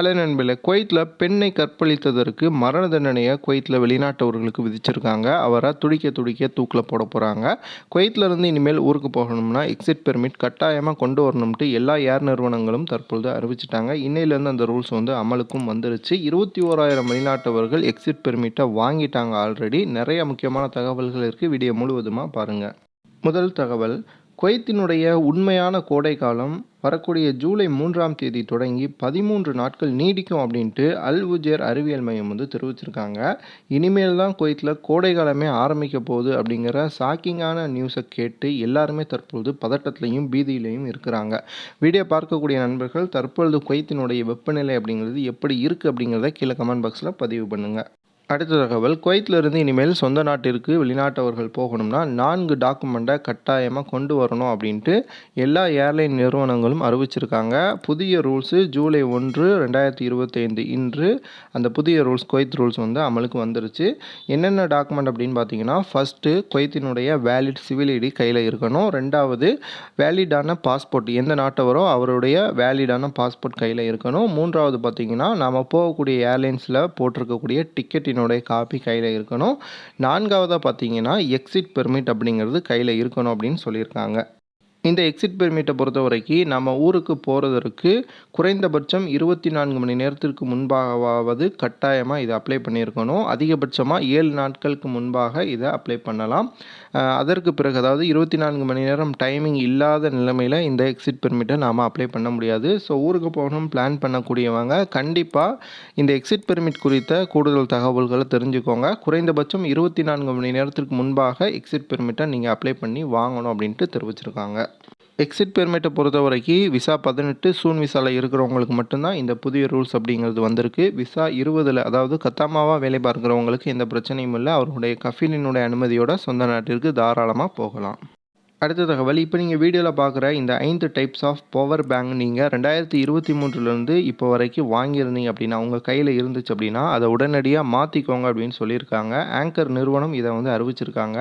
Hello நண்பர்களே குவைத்தில் பெண்ணை கற்பழித்ததற்கு மரண தண்டனையை குவைத்தில் வெளிநாட்டவர்களுக்கு விதிச்சிருக்காங்க. அவரை துடிக்க துடிக்க தூக்கில் போட போகிறாங்க குவைத்தில் இருந்து இனிமேல் ஊருக்கு போகணும்னா எக்ஸிட் பெர்மிட் கட்டாயமாக கொண்டு வரணும்ட்டு எல்லா ஏர் நிறுவனங்களும் தற்பொழுது அறிவிச்சிட்டாங்க. இன்னையிலேருந்து அந்த ரூல்ஸ் வந்து அமலுக்கும் வந்துருச்சு. இருபத்தி ஓராயிரம் வெளிநாட்டவர்கள் எக்ஸிட் பெர்மிட்டை வாங்கிட்டாங்க ஆல்ரெடி நிறைய முக்கியமான தகவல்கள் இருக்குது வீடியோ முழுவதுமாக பாருங்கள் முதல் தகவல் குவைத்தினுடைய உண்மையான கோடை காலம் வரக்கூடிய ஜூலை மூன்றாம் தேதி தொடங்கி பதிமூன்று நாட்கள் நீடிக்கும் அப்படின்ட்டு அல் உஜேர் அறிவியல் மையம் வந்து தெரிவிச்சிருக்காங்க. இனிமேல் தான் குவைத்தில் கோடை காலமே ஆரம்பிக்க போகுது அப்படிங்கிற ஷாக்கிங்கான நியூஸை கேட்டு எல்லாருமே தற்பொழுது பதட்டத்திலையும் பீதியிலையும் இருக்கிறாங்க. வீடியோ பார்க்கக்கூடிய நண்பர்கள் தற்பொழுது குவைத்தினுடைய வெப்பநிலை அப்படிங்கிறது எப்படி இருக்குது அப்படிங்கிறத கீழே கமெண்ட் பாக்ஸில் பதிவு பண்ணுங்கள் அடுத்த தகவல் குவைத்திலிருந்து இனிமேல் சொந்த நாட்டிற்கு வெளிநாட்டவர்கள் போகணும்னா நான்கு டாக்குமெண்ட்டை கட்டாயமாக கொண்டு வரணும் அப்படின்ட்டு எல்லா ஏர்லைன் நிறுவனங்களும் அறிவிச்சிருக்காங்க. புதிய ரூல்ஸு ஜூலை ஒன்று ரெண்டாயிரத்தி இருபத்தைந்து இன்று அந்த புதிய ரூல்ஸ் குவைத் ரூல்ஸ் வந்து அமலுக்கு வந்துருச்சு. என்னென்ன டாக்குமெண்ட் அப்படின்னு பார்த்தீங்கன்னா ஃபஸ்ட்டு குவைத்தினுடைய வேலிட் சிவில் ஐடி கையில் இருக்கணும். ரெண்டாவது வேலிடான பாஸ்போர்ட் எந்த நாட்டவரோ அவருடைய வேலிடான பாஸ்போர்ட் கையில் இருக்கணும். மூன்றாவது பார்த்தீங்கன்னா நாம் போகக்கூடிய ஏர்லைன்ஸில் போட்டிருக்கக்கூடிய டிக்கெட்டின் டிக்கெட்டினுடைய காப்பி கையில் இருக்கணும். நான்காவதாக பார்த்தீங்கன்னா எக்ஸிட் பெர்மிட் அப்படிங்கிறது கையில் இருக்கணும் அப்படின்னு சொல்லியிருக்காங்க. இந்த எக்ஸிட் பெர்மிட்டை பொறுத்த வரைக்கும் நம்ம ஊருக்கு போகிறதற்கு குறைந்தபட்சம் இருபத்தி நான்கு மணி நேரத்திற்கு முன்பாகவாவது கட்டாயமாக இதை அப்ளை பண்ணியிருக்கணும். அதிகபட்சமாக ஏழு நாட்களுக்கு முன்பாக இதை அப்ளை பண்ணலாம். அதற்கு பிறகு அதாவது இருபத்தி நான்கு மணி நேரம் டைமிங் இல்லாத நிலைமையில் இந்த எக்ஸிட் பெர்மிட்டை நாம் அப்ளை பண்ண முடியாது. ஸோ ஊருக்கு போகணும் பிளான் பண்ணக்கூடியவங்க கண்டிப்பாக இந்த எக்ஸிட் பெர்மிட் குறித்த கூடுதல் தகவல்களை தெரிஞ்சுக்கோங்க. குறைந்தபட்சம் இருபத்தி நான்கு மணி நேரத்திற்கு முன்பாக எக்ஸிட் பெர்மிட்டை நீங்கள் அப்ளை பண்ணி வாங்கணும் அப்படின்ட்டு தெரிவிச்சிருக்காங்க. எக்ஸிட் பெர்மிட்டை பொறுத்த வரைக்கும் விசா பதினெட்டு சூன் விசாவில் இருக்கிறவங்களுக்கு மட்டும்தான் இந்த புதிய ரூல்ஸ் அப்படிங்கிறது வந்திருக்கு. விசா இருபதில் அதாவது கத்தாமாவாக வேலை பார்க்குறவங்களுக்கு எந்த பிரச்சனையும் இல்லை. அவருடைய கஃபீலினுடைய அனுமதியோட சொந்த நாட்டிற்கு தாராளமாக போகலாம். அடுத்த தகவல் இப்போ நீங்கள் வீடியோவில் பார்க்குற இந்த ஐந்து டைப்ஸ் ஆஃப் பவர் பேங்க் நீங்கள் ரெண்டாயிரத்தி இருபத்தி மூன்றுலேருந்து இப்போ வரைக்கும் வாங்கியிருந்தீங்க அப்படின்னா உங்கள் கையில் இருந்துச்சு அப்படின்னா அதை உடனடியாக மாற்றிக்கோங்க அப்படின்னு சொல்லியிருக்காங்க. ஆங்கர் நிறுவனம் இதை வந்து அறிவிச்சிருக்காங்க.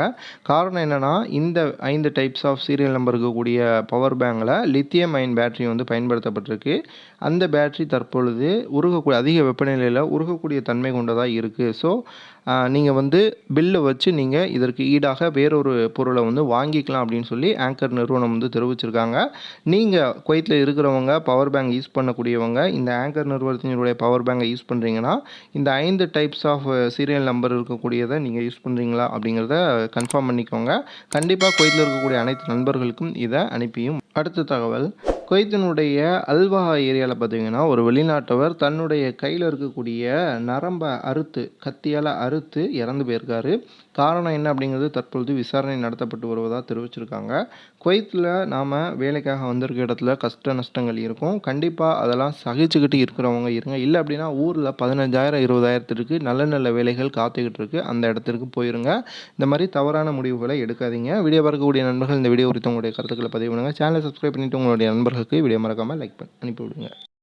காரணம் என்னென்னா இந்த ஐந்து டைப்ஸ் ஆஃப் சீரியல் நம்பர் இருக்கக்கூடிய பவர் பேங்கில் லித்தியம் அயன் பேட்டரி வந்து பயன்படுத்தப்பட்டிருக்கு. அந்த பேட்டரி தற்பொழுது உருகக்கூடிய அதிக வெப்பநிலையில் உருகக்கூடிய தன்மை கொண்டதாக இருக்குது ஸோ நீங்கள் வந்து பில்லை வச்சு நீங்கள் இதற்கு ஈடாக வேறொரு பொருளை வந்து வாங்கிக்கலாம் அப்படின்னு சொல்லி ஆங்கர் நிறுவனம் வந்து தெரிவிச்சிருக்காங்க. நீங்கள் குவைத்தில் இருக்கிறவங்க பவர் பேங்க் யூஸ் பண்ணக்கூடியவங்க இந்த ஆங்கர் நிறுவனத்தினுடைய பவர் பேங்கை யூஸ் பண்ணுறீங்கன்னா இந்த ஐந்து டைப்ஸ் ஆஃப் சீரியல் நம்பர் இருக்கக்கூடியதை நீங்கள் யூஸ் பண்ணுறீங்களா அப்படிங்கிறத கன்ஃபார்ம் பண்ணிக்கோங்க. கண்டிப்பாக குவைத்தில் இருக்கக்கூடிய அனைத்து நண்பர்களுக்கும் இதை அனுப்பியும். அடுத்த தகவல். குவைத்தினுடைய அல்வா ஏரியாவில் பார்த்தீங்கன்னா ஒரு வெளிநாட்டவர் தன்னுடைய கையில் இருக்கக்கூடிய நரம்பை அறுத்து கத்தியால் அறுத்து இறந்து போயிருக்காரு. காரணம் என்ன அப்படிங்கிறது தற்பொழுது விசாரணை நடத்தப்பட்டு வருவதாக தெரிவிச்சிருக்காங்க. குவைத்தில் நாம் வேலைக்காக வந்திருக்க இடத்துல கஷ்ட நஷ்டங்கள் இருக்கும். கண்டிப்பாக அதெல்லாம் சகிச்சுக்கிட்டு இருக்கிறவங்க இருங்க. இல்லை அப்படின்னா ஊரில் பதினஞ்சாயிரம் இருபதாயிரத்திற்கு நல்ல நல்ல வேலைகள் காத்துக்கிட்டு இருக்கு. அந்த இடத்திற்கு போயிருங்க. இந்த மாதிரி தவறான முடிவுகளை எடுக்காதீங்க. வீடியோ பார்க்கக்கூடிய நண்பர்கள் இந்த வீடியோ குறித்து உங்களுடைய கருத்துக்களை பதிவு பண்ணுங்கள் சேனலை சப்ஸ்கிரைப் பண்ணிவிட்டு உங்களுடைய நண்பர்களுக்கு வீடியோ மறக்காமல் லைக் பண்ணி அனுப்பிவிடுங்க.